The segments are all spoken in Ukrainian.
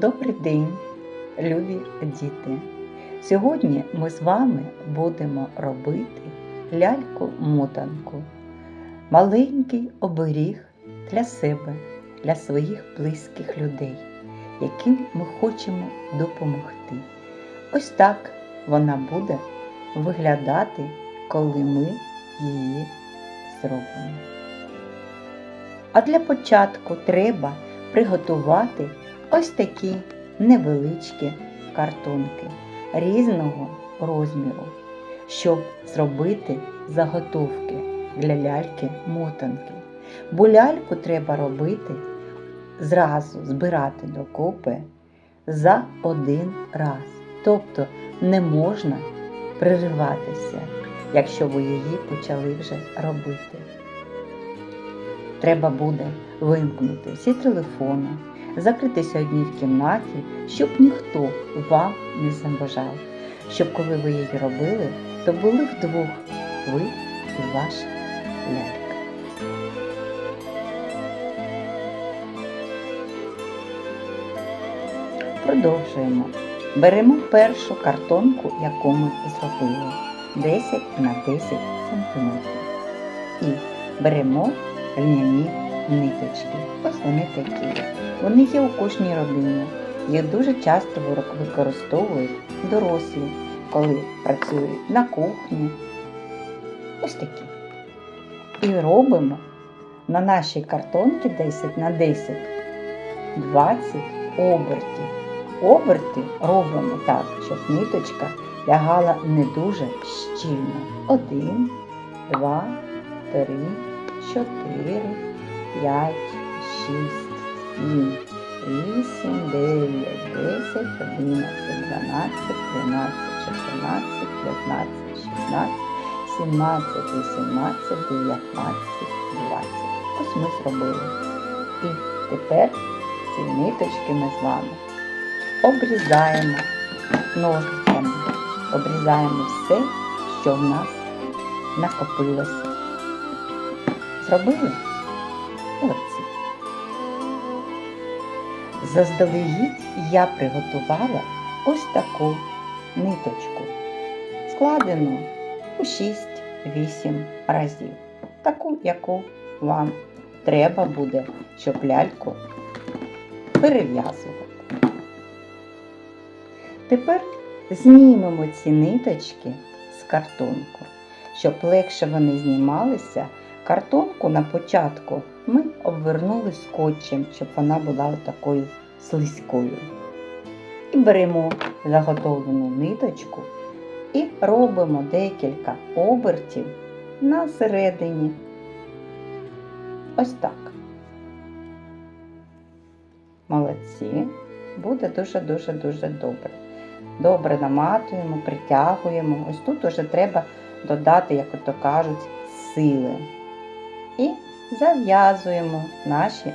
Добрий день, любі діти! Сьогодні ми з вами будемо робити ляльку-мотанку. Маленький оберіг для себе, для своїх близьких людей, яким ми хочемо допомогти. Ось так вона буде виглядати, коли ми її зробимо. А для початку треба приготувати ось такі невеличкі картонки різного розміру, щоб зробити заготовки для ляльки-мотанки. Бо ляльку треба робити зразу збирати докупи за один раз. Тобто не можна пририватися, якщо ви її почали вже робити. Треба буде вимкнути всі телефони, закритися одній в кімнаті, щоб ніхто вам не заважав. Щоб коли ви її робили, то були вдвох ви і ваша лялька. Продовжуємо. Беремо першу картонку, яку ми зробили 10 на 10 см. І беремо льняні ниточки. Ось вони такі. Вони є у кожній родині. Їх дуже часто використовують дорослі, коли працюють на кухні. Ось такі. І робимо на нашій картонці 10 на 10 20 обертів. Оберти робимо так, щоб ниточка лягала не дуже щільно. Один, два, три, чотири, п'ять, шість, сім, вісім, дев'ять, десять, одинадцять, дванадцять, тринадцять, чотирнадцять, п'ятнадцять, шістнадцять, сімнадцять, вісімнадцять, дев'ятнадцять, двадцять. Ось ми зробили. І тепер ці ниточки ми з вами обрізаємо ножницями, обрізаємо все, що в нас накопилося. Зробили? Молодці. Заздалегідь я приготувала ось таку ниточку, складену у 6-8 разів. Таку, яку вам треба буде, щоб ляльку перев'язувати. Тепер знімемо ці ниточки з картонку. Щоб легше вони знімалися, картонку на початку ми обвернули скотчем, щоб вона була такою слизькою. І беремо заготовлену ниточку і робимо декілька обертів на середині. Ось так. Молодці. Буде дуже-дуже-дуже добре. Добре наматуємо, притягуємо. Ось тут уже треба додати, як ото кажуть, сили. І зав'язуємо наші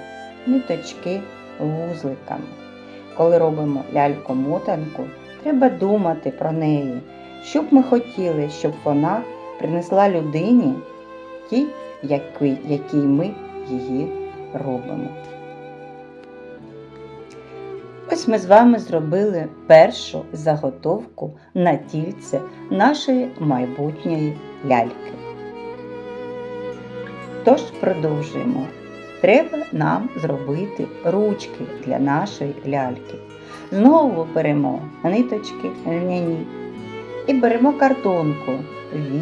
ниточки вузликами. Коли робимо ляльку-мотанку, треба думати про неї, що б ми хотіли, щоб вона принесла людині тій, якій ми її робимо. Ось ми з вами зробили першу заготовку на тільце нашої майбутньої ляльки. Тож продовжуємо. Треба нам зробити ручки для нашої ляльки. Знову беремо ниточки льняні і беремо картонку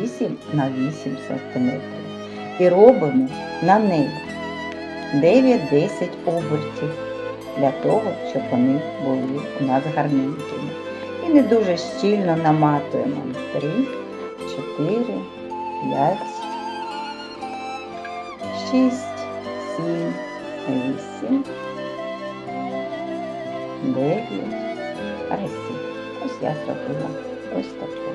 8 на 8 см і робимо на неї 9-10 обертів для того, щоб вони були у нас гарненькими. І не дуже щільно наматуємо 3, 4, 5, 6, 7, 8, 9 разів. Ось я зробила ось таку.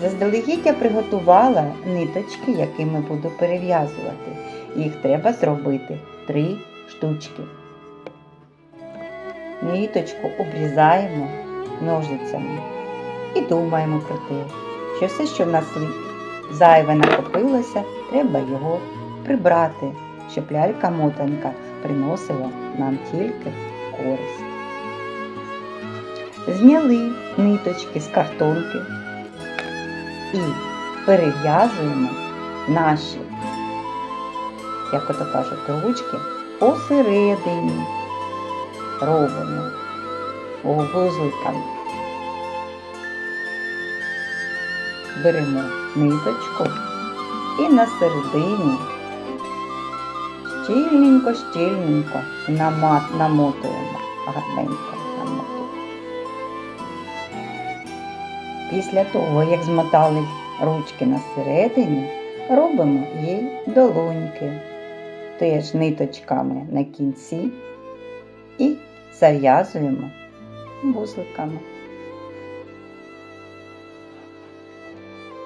Заздалегідь я приготувала ниточки, якими буду перев'язувати. Їх треба зробити три штучки. Ниточку обрізаємо ножицями і думаємо про те, що все, що в нас зайве накопилося, треба його прибрати, щоб лялька-мотанка приносила нам тільки користь. зняли ниточки з картонки і перев'язуємо наші, як ото кажуть, ручки посередині. Робимо вузликами. Беремо ниточку і на середині щільненько, щільненько намат, намотуємо, гарненько намотуємо. Після того, як змотали ручки на середині, робимо їй долоньки, теж ниточками на кінці і зав'язуємо вузликами.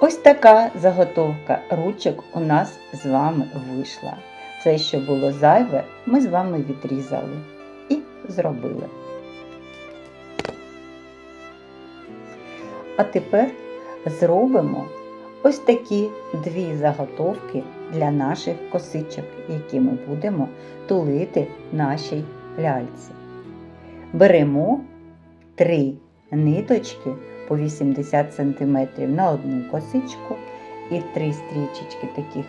Ось така заготовка ручок у нас з вами вийшла. Все, що було зайве, ми з вами відрізали і зробили. А тепер зробимо ось такі дві заготовки для наших косичок, які ми будемо тулити нашій ляльці. Беремо три ниточки по 80 см на одну косичку і три стрічечки таких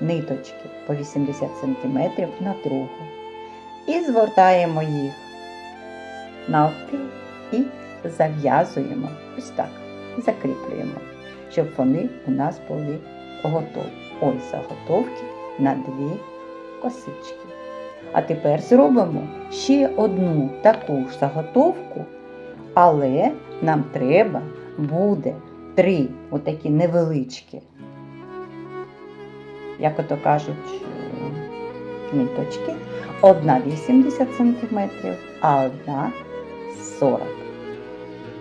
ниточки по 80 см на другу. І згортаємо їх навпіл і зав'язуємо ось так, закріплюємо, щоб вони у нас були готові. Ось заготовки на дві косички. А тепер зробимо ще одну таку ж заготовку, але нам треба буде три отакі невеличкі, як ото кажуть, е, міточки. Одна 80 см, а одна 40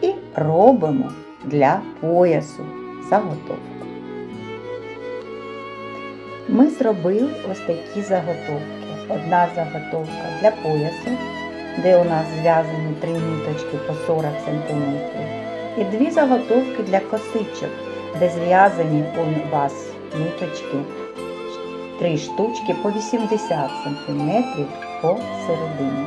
І робимо для поясу заготовку. Ми зробили ось такі заготовки. Одна заготовка для поясу, де у нас зв'язані три ніточки по 40 см. І дві заготовки для косичок, де зв'язані у вас ніточки Три штучки по 80 см посередині.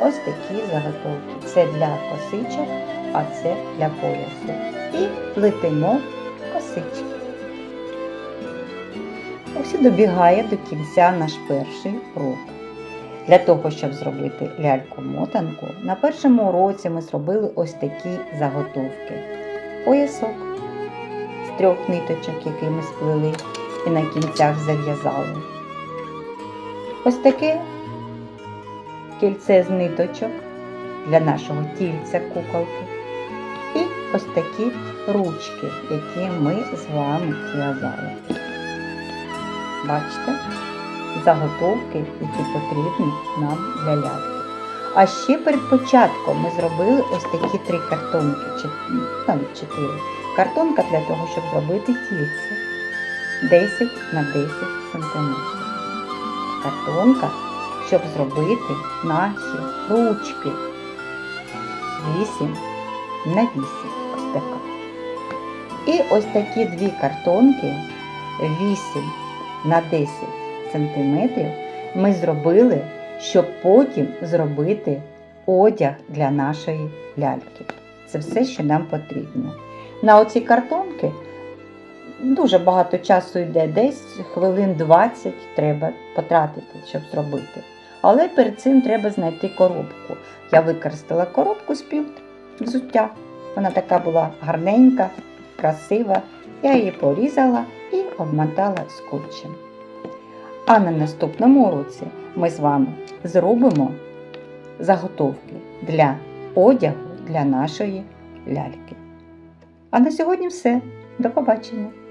Ось такі заготовки. Це для косичок, а це для поясу. І плетемо косички. Ось і добігає до кінця наш перший урок. Для того, щоб зробити ляльку-мотанку, на першому уроці ми зробили ось такі заготовки. Поясок з трьох ниточок, які ми сплели і на кінцях зав'язали. Ось таке кільце з ниточок для нашого тільця куколки. І ось такі ручки, які ми з вами зв'язали. Бачите? Заготовки, які потрібні нам для ляльки. А ще перед початком ми зробили ось такі три картонки, чи навіть чотири. Картонка для того, щоб зробити тільце 10 на 10 см. Картонка, щоб зробити наші ручки 8 на 8. Ось така. І ось такі дві картонки 8 на 10 сантиметрів ми зробили, щоб потім зробити одяг для нашої ляльки. Це все, що нам потрібно. На оці картонки дуже багато часу йде, десь хвилин 20 треба потратити, щоб зробити. Але перед цим треба знайти коробку. Я використала коробку з пів взуття. Вона така була гарненька, красива. Я її порізала і обмотала скотчем. А на наступному уроці ми з вами зробимо заготовки для одягу для нашої ляльки. А на сьогодні все. До побачення!